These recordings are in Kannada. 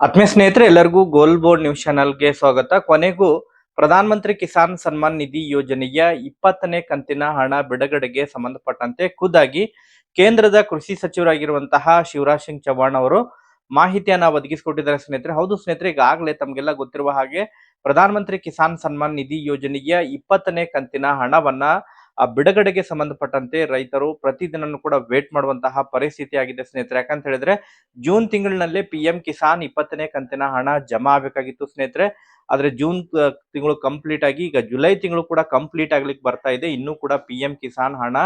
ಆತ್ಮೀಯ ಸ್ನೇಹಿತರೆ, ಎಲ್ಲರಿಗೂ ಗೋಲ್ ಬೋರ್ಡ್ ನ್ಯೂಸ್ ಚಾನಲ್ಗೆ ಸ್ವಾಗತ. ಕೊನೆಗೂ ಪ್ರಧಾನ ಮಂತ್ರಿ ಕಿಸಾನ್ ಸನ್ಮಾನ್ ನಿಧಿ ಯೋಜನೆಯ ಇಪ್ಪತ್ತನೇ ಕಂತಿನ ಹಣ ಬಿಡುಗಡೆಗೆ ಸಂಬಂಧಪಟ್ಟಂತೆ ಖುದ್ದಾಗಿ ಕೇಂದ್ರದ ಕೃಷಿ ಸಚಿವರಾಗಿರುವಂತಹ ಶಿವರಾಜ್ ಸಿಂಗ್ ಚೌಹಾಣ್ ಅವರು ಮಾಹಿತಿಯನ್ನ ಒದಗಿಸಿಕೊಟ್ಟಿದ್ದಾರೆ ಸ್ನೇಹಿತರೆ. ಹೌದು ಸ್ನೇಹಿತರೆ, ಈಗಾಗಲೇ ತಮಗೆಲ್ಲ ಗೊತ್ತಿರುವ ಹಾಗೆ ಪ್ರಧಾನ ಮಂತ್ರಿ ಕಿಸಾನ್ ಸನ್ಮಾನ್ ನಿಧಿ ಯೋಜನೆಯ ಇಪ್ಪತ್ತನೇ ಕಂತಿನ ಹಣವನ್ನ ಆ ಬಿಡುಗಡೆಗೆ ಸಂಬಂಧಪಟ್ಟಂತೆ ರೈತರು ಪ್ರತಿದಿನ ಕೂಡ ವೇಟ್ ಮಾಡುವಂತಹ ಪರಿಸ್ಥಿತಿ ಆಗಿದೆ ಸ್ನೇಹಿತರೆ. ಯಾಕಂತ ಹೇಳಿದ್ರೆ, ಜೂನ್ ತಿಂಗಳಿನಲ್ಲಿ ಪಿ ಎಂ ಕಿಸಾನ್ ಇಪ್ಪತ್ತನೇ ಕಂತಿನ ಹಣ ಜಮಾ ಆಗಬೇಕಾಗಿತ್ತು ಸ್ನೇಹಿತರೆ. ಆದ್ರೆ ಜೂನ್ ತಿಂಗಳು ಕಂಪ್ಲೀಟ್ ಆಗಿ ಈಗ ಜುಲೈ ತಿಂಗಳು ಕೂಡ ಕಂಪ್ಲೀಟ್ ಆಗ್ಲಿಕ್ಕೆ ಬರ್ತಾ ಇದೆ. ಇನ್ನೂ ಕೂಡ ಪಿ ಎಂ ಕಿಸಾನ್ ಹಣ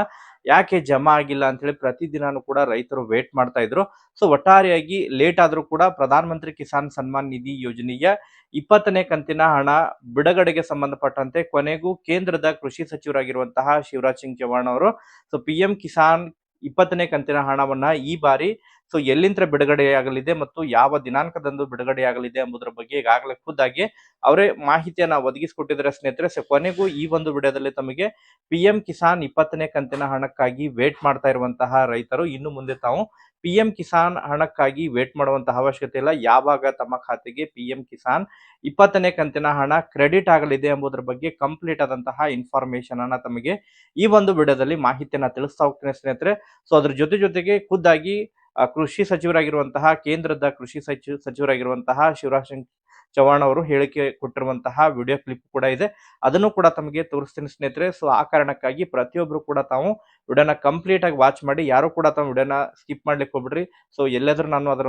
ಯಾಕೆ ಜಮಾ ಆಗಿಲ್ಲ ಅಂತ ಹೇಳಿ ಪ್ರತಿದಿನಾನು ಕೂಡ ರೈತರು ವೇಟ್ ಮಾಡ್ತಾ ಇದ್ರು. ಸೊ ಒಟ್ಟಾರೆಯಾಗಿ ಲೇಟ್ ಆದ್ರೂ ಕೂಡ ಪ್ರಧಾನ ಮಂತ್ರಿ ಕಿಸಾನ್ ಸನ್ಮಾನ್ ನಿಧಿ ಯೋಜನೆಯ ಇಪ್ಪತ್ತನೇ ಕಂತಿನ ಹಣ ಬಿಡುಗಡೆಗೆ ಸಂಬಂಧಪಟ್ಟಂತೆ ಕೊನೆಗೂ ಕೇಂದ್ರದ ಕೃಷಿ ಸಚಿವರಾಗಿರುವಂತಹ ಶಿವರಾಜ್ ಸಿಂಗ್ ಚೌಹಾಣ್ ಅವರು ಸೊ ಪಿ ಕಿಸಾನ್ ಇಪ್ಪತ್ತನೇ ಕಂತಿನ ಹಣವನ್ನ ಈ ಬಾರಿ ಸೊ ಎಲ್ಲಿಂದ ಬಿಡುಗಡೆಯಾಗಲಿದೆ ಮತ್ತು ಯಾವ ದಿನಾಂಕದಂದು ಬಿಡುಗಡೆಯಾಗಲಿದೆ ಎಂಬುದರ ಬಗ್ಗೆ ಈಗಾಗಲೇ ಖುದ್ದಾಗಿ ಅವರೇ ಮಾಹಿತಿಯನ್ನು ಒದಗಿಸಿಕೊಟ್ಟಿದ್ದಾರೆ ಸ್ನೇಹಿತರೆ. ಸೊ ಕೊನೆಗೂ ಈ ಒಂದು ವಿಡಿಯೋದಲ್ಲಿ ತಮಗೆ ಪಿ ಕಿಸಾನ್ ಇಪ್ಪತ್ತನೇ ಕಂತಿನ ಹಣಕ್ಕಾಗಿ ವೇಟ್ ಮಾಡ್ತಾ ಇರುವಂತಹ ರೈತರು ಇನ್ನು ಮುಂದೆ ತಾವು ಪಿ ಕಿಸಾನ್ ಹಣಕ್ಕಾಗಿ ವೇಟ್ ಮಾಡುವಂತಹ ಅವಶ್ಯಕತೆ ಇಲ್ಲ. ಯಾವಾಗ ತಮ್ಮ ಖಾತೆಗೆ ಪಿ ಕಿಸಾನ್ ಇಪ್ಪತ್ತನೇ ಕಂತಿನ ಹಣ ಕ್ರೆಡಿಟ್ ಆಗಲಿದೆ ಎಂಬುದರ ಬಗ್ಗೆ ಕಂಪ್ಲೀಟ್ ಆದಂತಹ ಇನ್ಫಾರ್ಮೇಶನ್ ಅನ್ನ ತಮಗೆ ಈ ಒಂದು ವಿಡಿಯೋದಲ್ಲಿ ಮಾಹಿತಿಯನ್ನ ತಿಳಿಸ್ತಾ ಹೋಗ್ತೇನೆ ಸ್ನೇಹಿತರೆ. ಸೊ ಅದ್ರ ಜೊತೆ ಜೊತೆಗೆ ಖುದ್ದಾಗಿ ಕೃಷಿ ಸಚಿವರಾಗಿರುವಂತಹ, ಕೇಂದ್ರದ ಕೃಷಿ ಸಚಿವ ಸಚಿವರಾಗಿರುವಂತಹ ಶಿವರಾಜ್ ಸಿಂಗ್ ಚೌಹಾಣ್ ಅವರು ಹೇಳಿಕೆ ಕೊಟ್ಟಿರುವಂತಹ ವಿಡಿಯೋ ಕ್ಲಿಪ್ ಕೂಡ ಇದೆ. ಅದನ್ನು ಕೂಡ ತಮಗೆ ತೋರಿಸ್ತೀನಿ ಸ್ನೇಹಿತರೆ. ಸೊ ಆ ಕಾರಣಕ್ಕಾಗಿ ಪ್ರತಿಯೊಬ್ಬರು ಕೂಡ ತಾವು ವಿಡಿಯೋನ ಕಂಪ್ಲೀಟ್ ಆಗಿ ವಾಚ್ ಮಾಡಿ, ಯಾರು ಕೂಡ ತಾವು ವಿಡಿಯೋನ ಸ್ಕಿಪ್ ಮಾಡ್ಲಿಕ್ಕೆ ಹೋಗ್ಬಿಡ್ರಿ. ಸೊ ಎಲ್ಲಾದ್ರೂ ನಾನು ಅದರ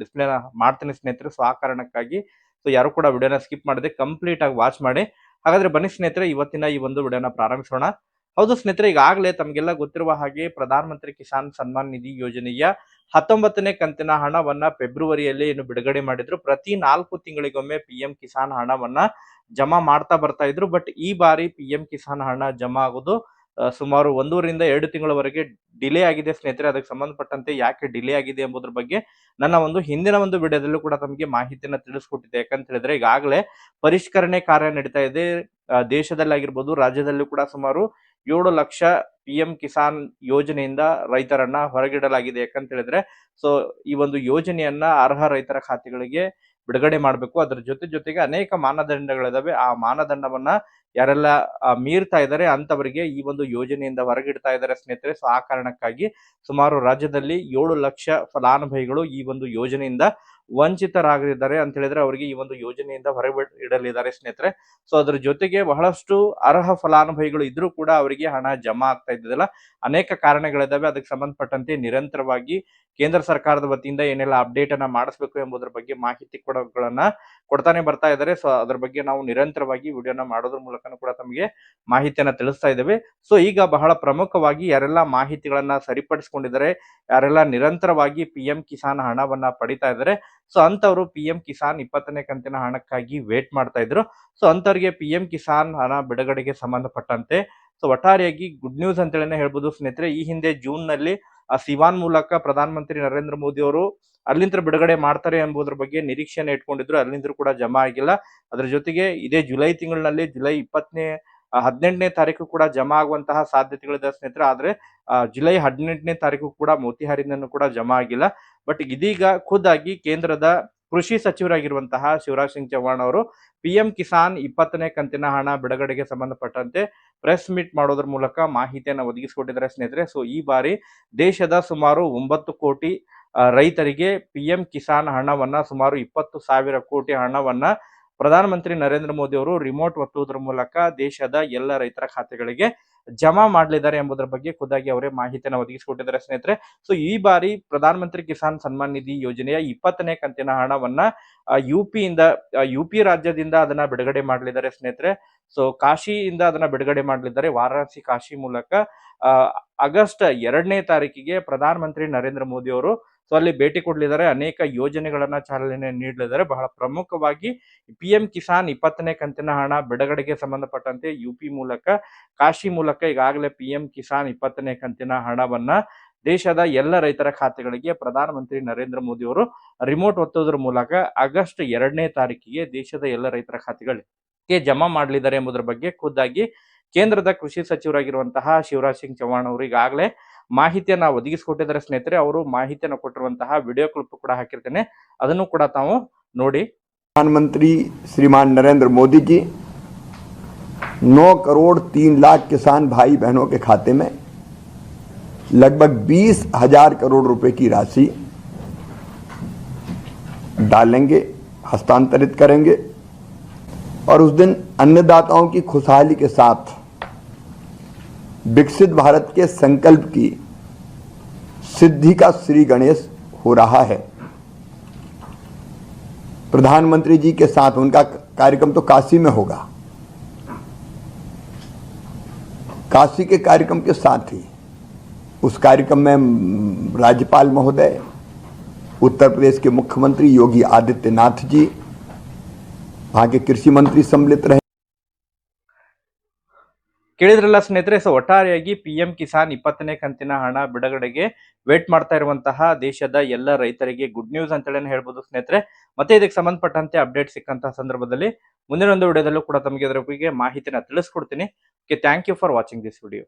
ಡಿಸ್ಪ್ಲೇನ ಮಾಡ್ತೀನಿ ಸ್ನೇಹಿತರೆ. ಸೊ ಆ ಕಾರಣಕ್ಕಾಗಿ ಸೊ ಯಾರು ಕೂಡ ವಿಡಿಯೋನ ಸ್ಕಿಪ್ ಮಾಡದೆ ಕಂಪ್ಲೀಟ್ ಆಗಿ ವಾಚ್ ಮಾಡಿ. ಹಾಗಾದ್ರೆ ಬನ್ನಿ ಸ್ನೇಹಿತರೆ, ಇವತ್ತಿನ ಈ ಒಂದು ವಿಡಿಯೋನ ಪ್ರಾರಂಭಿಸೋಣ. ಹೌದು ಸ್ನೇಹಿತರೆ, ಈಗಾಗಲೇ ತಮಗೆಲ್ಲ ಗೊತ್ತಿರುವ ಹಾಗೆ ಪ್ರಧಾನಮಂತ್ರಿ ಕಿಸಾನ್ ಸನ್ಮಾನ್ ನಿಧಿ ಯೋಜನೆಯ ಹತ್ತೊಂಬತ್ತನೇ ಕಂತಿನ ಹಣವನ್ನ ಫೆಬ್ರವರಿಯಲ್ಲಿ ಏನು ಬಿಡುಗಡೆ ಮಾಡಿದ್ರು. ಪ್ರತಿ ನಾಲ್ಕು ತಿಂಗಳಿಗೊಮ್ಮೆ ಪಿ ಎಂ ಕಿಸಾನ್ ಹಣವನ್ನ ಜಮಾ ಮಾಡ್ತಾ ಬರ್ತಾ ಇದ್ರು. ಬಟ್ ಈ ಬಾರಿ ಪಿ ಎಂ ಕಿಸಾನ್ ಹಣ ಜಮಾ ಆಗೋದು ಸುಮಾರು ಒಂದೂವರಿಂದ ಎರಡು ತಿಂಗಳವರೆಗೆ ಡಿಲೇ ಆಗಿದೆ ಸ್ನೇಹಿತರೆ. ಅದಕ್ಕೆ ಸಂಬಂಧಪಟ್ಟಂತೆ ಯಾಕೆ ಡಿಲೇ ಆಗಿದೆ ಎಂಬುದ್ರ ಬಗ್ಗೆ ನನ್ನ ಒಂದು ಹಿಂದಿನ ಒಂದು ವಿಡಿಯೋದಲ್ಲೂ ಕೂಡ ತಮಗೆ ಮಾಹಿತಿಯನ್ನ ತಿಳಿಸ್ಕೊಟ್ಟಿದೆ ಯಾಕಂತ ಹೇಳಿದ್ರೆ, ಈಗಾಗಲೇ ಪರಿಷ್ಕರಣೆ ಕಾರ್ಯ ನಡೀತಾ ಇದೆ. ದೇಶದಲ್ಲಾಗಿರ್ಬೋದು, ರಾಜ್ಯದಲ್ಲೂ ಕೂಡ ಸುಮಾರು ಏಳು ಲಕ್ಷ ಪಿ ಎಂ ಕಿಸಾನ್ ಯೋಜನೆಯಿಂದ ರೈತರನ್ನ ಹೊರಗಿಡಲಾಗಿದೆ ಯಾಕಂತ ಹೇಳಿದ್ರೆ ಸೊ ಈ ಒಂದು ಯೋಜನೆಯನ್ನ ಅರ್ಹ ರೈತರ ಖಾತೆಗಳಿಗೆ ಬಿಡುಗಡೆ ಮಾಡಬೇಕು. ಅದರ ಜೊತೆ ಜೊತೆಗೆ ಅನೇಕ ಮಾನದಂಡಗಳಿದಾವೆ. ಆ ಮಾನದಂಡವನ್ನ ಯಾರೆಲ್ಲ ಮೀರ್ತಾ ಇದ್ದಾರೆ ಅಂತವರಿಗೆ ಈ ಒಂದು ಯೋಜನೆಯಿಂದ ಹೊರಗಿಡ್ತಾ ಇದ್ದಾರೆ ಸ್ನೇಹಿತರೆ. ಸೊ ಆ ಕಾರಣಕ್ಕಾಗಿ ಸುಮಾರು ರಾಜ್ಯದಲ್ಲಿ ಏಳು ಲಕ್ಷ ಫಲಾನುಭವಿಗಳು ಈ ಒಂದು ಯೋಜನೆಯಿಂದ ವಂಚಿತರಾಗಿದ್ದಾರೆ ಅಂತ ಹೇಳಿದ್ರೆ ಅವರಿಗೆ ಈ ಒಂದು ಯೋಜನೆಯಿಂದ ಹೊರಗೆ ಇಡಲಿದ್ದಾರೆ ಸ್ನೇಹಿತರೆ. ಸೊ ಅದ್ರ ಜೊತೆಗೆ ಬಹಳಷ್ಟು ಅರ್ಹ ಫಲಾನುಭವಿಗಳು ಇದ್ರೂ ಕೂಡ ಅವರಿಗೆ ಹಣ ಜಮಾ ಆಗ್ತಾ ಇದ್ದಿಲ್ಲ ಅನೇಕ ಕಾರಣಗಳಿದ್ದಾವೆ. ಅದಕ್ಕೆ ಸಂಬಂಧಪಟ್ಟಂತೆ ನಿರಂತರವಾಗಿ ಕೇಂದ್ರ ಸರ್ಕಾರದ ವತಿಯಿಂದ ಏನೆಲ್ಲ ಅಪ್ಡೇಟ್ ಅನ್ನ ಮಾಡಿಸ್ಬೇಕು ಎಂಬುದರ ಬಗ್ಗೆ ಮಾಹಿತಿ ಕೊಡಗಳನ್ನ ಕೊಡ್ತಾನೆ ಬರ್ತಾ ಇದ್ದಾರೆ. ಸೊ ಅದ್ರ ಬಗ್ಗೆ ನಾವು ನಿರಂತರವಾಗಿ ವಿಡಿಯೋನ ಮಾಡೋದ್ರ ಮೂಲಕನೂ ಕೂಡ ತಮಗೆ ಮಾಹಿತಿಯನ್ನ ತಿಳಿಸ್ತಾ ಇದ್ದೇವೆ. ಸೊ ಈಗ ಬಹಳ ಪ್ರಮುಖವಾಗಿ ಯಾರೆಲ್ಲ ಮಾಹಿತಿಗಳನ್ನ ಸರಿಪಡಿಸಿಕೊಂಡಿದ್ದಾರೆ, ಯಾರೆಲ್ಲ ನಿರಂತರವಾಗಿ ಪಿ ಎಂ ಕಿಸಾನ್ ಹಣವನ್ನ ಪಡಿತಾ ಇದ್ದಾರೆ ಸೊ ಅಂತವರು ಪಿ ಎಂ ಕಿಸಾನ್ ಇಪ್ಪತ್ತನೇ ಕಂತಿನ ಹಣಕ್ಕಾಗಿ ವೇಟ್ ಮಾಡ್ತಾ ಇದ್ರು. ಸೊ ಅಂತವರಿಗೆ ಪಿ ಎಂ ಕಿಸಾನ್ ಹಣ ಬಿಡುಗಡೆಗೆ ಸಂಬಂಧಪಟ್ಟಂತೆ. ಸೊ ಒಟ್ಟಾರೆಯಾಗಿ ಗುಡ್ ನ್ಯೂಸ್ ಅಂತೇಳಿನೇ ಹೇಳ್ಬೋದು ಸ್ನೇಹಿತರೆ, ಈ ಹಿಂದೆ ಜೂನ್ನಲ್ಲಿ, ಆ ಸಿವಾನ್ ಮೂಲಕ ಪ್ರಧಾನಮಂತ್ರಿ ನರೇಂದ್ರ ಮೋದಿ ಅವರು ಅಲ್ಲಿಂದ ಬಿಡುಗಡೆ ಮಾಡ್ತಾರೆ ಎಂಬುದ್ರ ಬಗ್ಗೆ ನಿರೀಕ್ಷೆಯನ್ನ ಇಟ್ಕೊಂಡಿದ್ರು. ಅಲ್ಲಿಂದ ಕೂಡ ಜಮಾ ಆಗಿಲ್ಲ. ಅದ್ರ ಜೊತೆಗೆ ಇದೇ ಜುಲೈ ತಿಂಗಳಿನಲ್ಲಿ, ಜುಲೈ ಇಪ್ಪತ್ತನೇ ಹದಿನೆಂಟನೇ ತಾರೀಕು ಕೂಡ ಜಮಾ ಆಗುವಂತಹ ಸಾಧ್ಯತೆಗಳಿದೆ ಸ್ನೇಹಿತರೆ. ಆದ್ರೆ ಜುಲೈ ಹದಿನೆಂಟನೇ ತಾರೀಕು ಕೂಡ ಮೋತಿಹಾರಿನೂ ಕೂಡ ಜಮಾ ಆಗಿಲ್ಲ. ಬಟ್ ಇದೀಗ ಖುದ್ದಾಗಿ ಕೇಂದ್ರದ ಕೃಷಿ ಸಚಿವರಾಗಿರುವಂತಹ ಶಿವರಾಜ್ ಸಿಂಗ್ ಚೌಹಾಣ್ ಅವರು ಪಿ ಎಂ ಕಿಸಾನ್ ಇಪ್ಪತ್ತನೇ ಕಂತಿನ ಹಣ ಬಿಡುಗಡೆಗೆ ಸಂಬಂಧಪಟ್ಟಂತೆ ಪ್ರೆಸ್ ಮೀಟ್ ಮಾಡೋದ್ರ ಮೂಲಕ ಮಾಹಿತಿಯನ್ನು ಒದಗಿಸಿಕೊಟ್ಟಿದ್ದಾರೆ ಸ್ನೇಹಿತರೆ. ಸೊ ಈ ಬಾರಿ ದೇಶದ ಸುಮಾರು ಒಂಬತ್ತು ಕೋಟಿ ರೈತರಿಗೆ ಪಿ ಎಂ ಕಿಸಾನ್ ಹಣವನ್ನ, ಸುಮಾರು ಇಪ್ಪತ್ತು ಸಾವಿರ ಕೋಟಿ ಹಣವನ್ನ ಪ್ರಧಾನಮಂತ್ರಿ ನರೇಂದ್ರ ಮೋದಿ ಅವರು ರಿಮೋಟ್ ಒತ್ತುವುದರ ಮೂಲಕ ದೇಶದ ಎಲ್ಲ ರೈತರ ಖಾತೆಗಳಿಗೆ ಜಮಾ ಮಾಡಲಿದ್ದಾರೆ ಎಂಬುದರ ಬಗ್ಗೆ ಖುದ್ದಾಗಿ ಅವರೇ ಮಾಹಿತಿಯನ್ನು ಒದಗಿಸಿಕೊಟ್ಟಿದ್ದಾರೆ ಸ್ನೇಹಿತರೆ. ಸೊ ಈ ಬಾರಿ ಪ್ರಧಾನಮಂತ್ರಿ ಕಿಸಾನ್ ಸನ್ಮಾನ್ ನಿಧಿ ಯೋಜನೆಯ ಇಪ್ಪತ್ತನೇ ಕಂತಿನ ಹಣವನ್ನ ಯು ಪಿಯಿಂದ ಯು ಪಿ ರಾಜ್ಯದಿಂದ ಅದನ್ನ ಬಿಡುಗಡೆ ಮಾಡಲಿದ್ದಾರೆ ಸ್ನೇಹಿತರೆ. ಸೊ ಕಾಶಿಯಿಂದ ಅದನ್ನ ಬಿಡುಗಡೆ ಮಾಡಲಿದ್ದಾರೆ, ವಾರಾಣಸಿ ಕಾಶಿ ಮೂಲಕ. ಆಗಸ್ಟ್ ಎರಡನೇ ತಾರೀಕಿಗೆ ಪ್ರಧಾನಮಂತ್ರಿ ನರೇಂದ್ರ ಮೋದಿ ಅವರು ಸೊ ಅಲ್ಲಿ ಭೇಟಿ ಕೊಡಲಿದ್ದಾರೆ ಅನೇಕ ಯೋಜನೆಗಳನ್ನ ಚಾಲನೆ ನೀಡಲಿದ್ದಾರೆ ಬಹಳ ಪ್ರಮುಖವಾಗಿ ಪಿ ಎಂ ಕಿಸಾನ್ ಇಪ್ಪತ್ತನೇ ಕಂತಿನ ಹಣ ಬಿಡುಗಡೆಗೆ ಸಂಬಂಧಪಟ್ಟಂತೆ ಯು ಪಿ ಮೂಲಕ, ಕಾಶಿ ಮೂಲಕ ಈಗಾಗಲೇ ಪಿ ಎಂ ಕಿಸಾನ್ ಇಪ್ಪತ್ತನೇ ಕಂತಿನ ಹಣವನ್ನ ದೇಶದ ಎಲ್ಲ ರೈತರ ಖಾತೆಗಳಿಗೆ ಪ್ರಧಾನಮಂತ್ರಿ ನರೇಂದ್ರ ಮೋದಿ ಅವರು ರಿಮೋಟ್ ಒತ್ತೋದ್ರ ಮೂಲಕ ಆಗಸ್ಟ್ ಎರಡನೇ ತಾರೀಕಿಗೆ ದೇಶದ ಎಲ್ಲ ರೈತರ ಖಾತೆಗಳಿಗೆ ಜಮಾ ಮಾಡಲಿದ್ದಾರೆ ಎಂಬುದರ ಬಗ್ಗೆ ಖುದ್ದಾಗಿ ಕೇಂದ್ರದ ಕೃಷಿ ಸಚಿವರಾಗಿರುವಂತಹ ಶಿವರಾಜ್ ಸಿಂಗ್ ಚೌಹಾಣ್ ಅವರು ಈಗಾಗಲೇ ಮಾಹಿತಿಯನ್ನ ಒದಗಿಸಿಕೊಟ್ಟಿದ್ದಾರೆ ಸ್ನೇಹಿತರೆ ಅವರು ಮಾಹಿತಿಯನ್ನು ಕೊಟ್ಟಿರುವಂತಹ ವಿಡಿಯೋ ಕ್ಲಿಪ್ ಕೂಡ ಹಾಕಿರ್ತೇನೆ ಅದನ್ನು ಕೂಡ ತಾವು ನೋಡಿ प्रधानमंत्री श्रीमान नरेंद्र मोदी जी 9 करोड़ तीन लाख किसान भाई बहनों के खाते में लगभग बीस हजार करोड़ रुपए की राशि डालेंगे हस्तांतरित करेंगे और उस दिन अन्नदाताओं की खुशहाली के साथ विकसित भारत के संकल्प की सिद्धि का श्री गणेश हो रहा है। प्रधानमंत्री जी के साथ उनका कार्यक्रम तो काशी में होगा। काशी के कार्यक्रम के साथ ही उस कार्यक्रम में राज्यपाल महोदय, उत्तर प्रदेश के मुख्यमंत्री योगी आदित्यनाथ जी, वहाँ के कृषि मंत्री सम्मिलित रहे। ಕೇಳಿದ್ರಲ್ಲ ಸ್ನೇಹಿತರೆ, ಸೊ ಒಟ್ಟಾರೆಯಾಗಿ ಪಿ ಎಂ ಕಿಸಾನ್ ಇಪ್ಪತ್ತನೇ ಕಂತಿನ ಹಣ ಬಿಡುಗಡೆಗೆ ವೇಟ್ ಮಾಡ್ತಾ ಇರುವಂತಹ ದೇಶದ ಎಲ್ಲ ರೈತರಿಗೆ ಗುಡ್ ನ್ಯೂಸ್ ಅಂತೇಳಿ ಹೇಳ್ಬೋದು ಸ್ನೇಹಿತರೆ. ಮತ್ತೆ ಇದಕ್ಕೆ ಸಂಬಂಧಪಟ್ಟಂತೆ ಅಪ್ಡೇಟ್ ಸಿಕ್ಕಂತಹ ಸಂದರ್ಭದಲ್ಲಿ ಮುಂದಿನ ಒಂದು ವಿಡಿಯೋದಲ್ಲೂ ಕೂಡ ತಮಗೆ ಅದರ ಬಗ್ಗೆ ಮಾಹಿತಿನ ತಿಳಿಸ್ಕೊಡ್ತೀನಿ. Okay thank you for watching this video